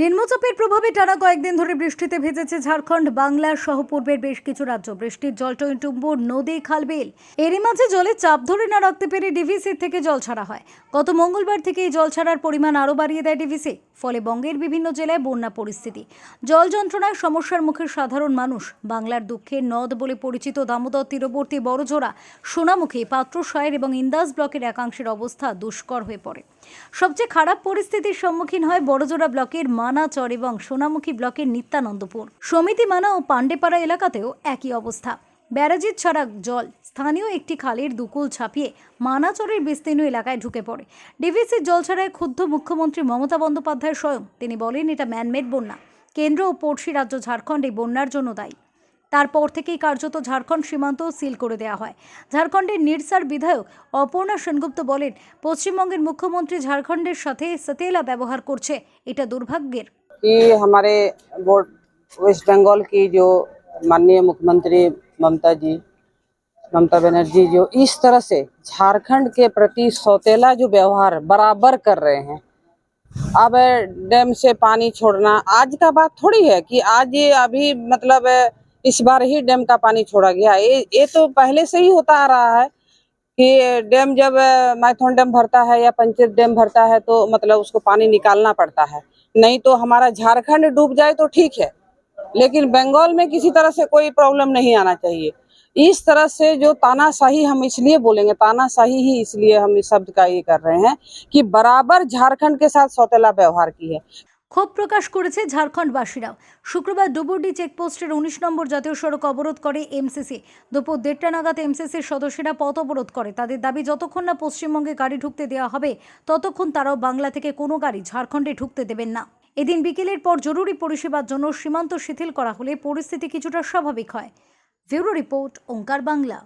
নিম্নচাপের প্রভাবে টানা কয়েকদিন ধরে বৃষ্টিতে ভেজেছে ঝাড়খণ্ড বাংলা সহ পূর্বের বেশ কিছু রাজ্য। বৃষ্টির জল টইটুম্বুর নদী, খালবিল। এরই মাঝে জলে চাপ ধরে না রাখতে পেরে ডিভিসি থেকে জল ছাড়া হয়। গত মঙ্গলবার থেকে এই জল ছাড়ার পরিমাণ আরও বাড়িয়ে দেয় ডিভিসি ফলে বঙ্গের বিভিন্ন জেলায় বন্যা পরিস্থিতি। জল যন্ত্রণায় সমস্যার মুখে সাধারণ মানুষ। বাংলার দুঃখের নদ বলে পরিচিত দামোদর তীরবর্তী বড়জোড়া সোনামুখী, পাত্রসায়ের এবং ইন্দাস ব্লকের একাংশের অবস্থা দুষ্কর হয়ে পড়ে। সবচেয়ে খারাপ পরিস্থিতির সম্মুখীন হয় বড়জোড়া ব্লকের মানাচর এবং সোনামুখী ব্লকের নিত্যানন্দপুর। সমিতি মানা ও পাণ্ডেপাড়া এলাকাতেও একই অবস্থা। ব্যারাজের ছাড়া জল, স্থানীয় একটি খালের দুকুল ছাপিয়ে মানাচরের বিস্তীর্ণ এলাকায় ঢুকে পড়ে। ডিভিসির জল ছাড়ায় ক্ষুব্ধ মুখ্যমন্ত্রী মমতা বন্দ্যোপাধ্যায় স্বয়ং। তিনি বলেন, এটা ম্যানমেড বন্যা। কেন্দ্র ও পড়শি রাজ্য ঝাড়খণ্ড এই বন্যার জন্য দায়ী। তারপর থেকেই কার্যত ঝাড়খণ্ড সীমান্ত সিল করে দেওয়া হয় ঝাড়খণ্ডের নিরসার বিধায়ক অপর্ণা সেনগুপ্ত বলেন পশ্চিমবঙ্গের মুখ্যমন্ত্রী ঝাড়খণ্ডের সাথে সতেলা ব্যবহার করছে এটা দুর্ভাগ্যের कि हमारे बोर्ड वेस्ट बंगाल की जो माननीय मुख्यमंत्री ममता जी ममता बनर्जी जो इस तरह से झारखंड के प्रति सौतेला जो व्यवहार बराबर कर रहे हैं अब डैम से पानी छोड़ना आज का बात थोड़ी है कि आज ये अभी मतलब इस बार ही डैम का पानी छोड़ा गया ये ये तो पहले से ही होता आ रहा है कि डैम जब मैथन डैम भरता है या पंचायत डैम भरता है तो मतलब उसको पानी निकालना पड़ता है। नहीं तो हमारा झारखंड डूब जाए तो ठीक है, लेकिन बंगाल में किसी तरह से कोई प्रॉब्लम नहीं आना चाहिए। इस तरह से जो तानाशाही हम इसलिए बोलेंगे, तानाशाही ही इसलिए हम इस शब्द का ये कर रहे हैं कि बराबर झारखंड के साथ सौतेला व्यवहार की है। ক্ষোভ প্রকাশ করেছে ঝাড়খণ্ডবাসীরাও। শুক্রবার ডুবুরডি চেকপোস্টের উনিশ নম্বর জাতীয় সড়ক অবরোধ করে এমসিসি। দুপুর দেড়টা নাগাদ এমসিসির সদস্যরা পথ অবরোধ করে। তাদের দাবি, যতক্ষণ না পশ্চিমবঙ্গে গাড়ি ঢুকতে দেওয়া হবে, ততক্ষণ তারাও বাংলা থেকে কোনো গাড়ি ঝাড়খণ্ডে ঢুকতে দেবেন না। এদিন বিকেলের পর জরুরি পরিষেবার জন্য সীমান্ত শিথিল করা হলে পরিস্থিতি কিছুটা স্বাভাবিক হয়। Bureau report, Onkar Bangla.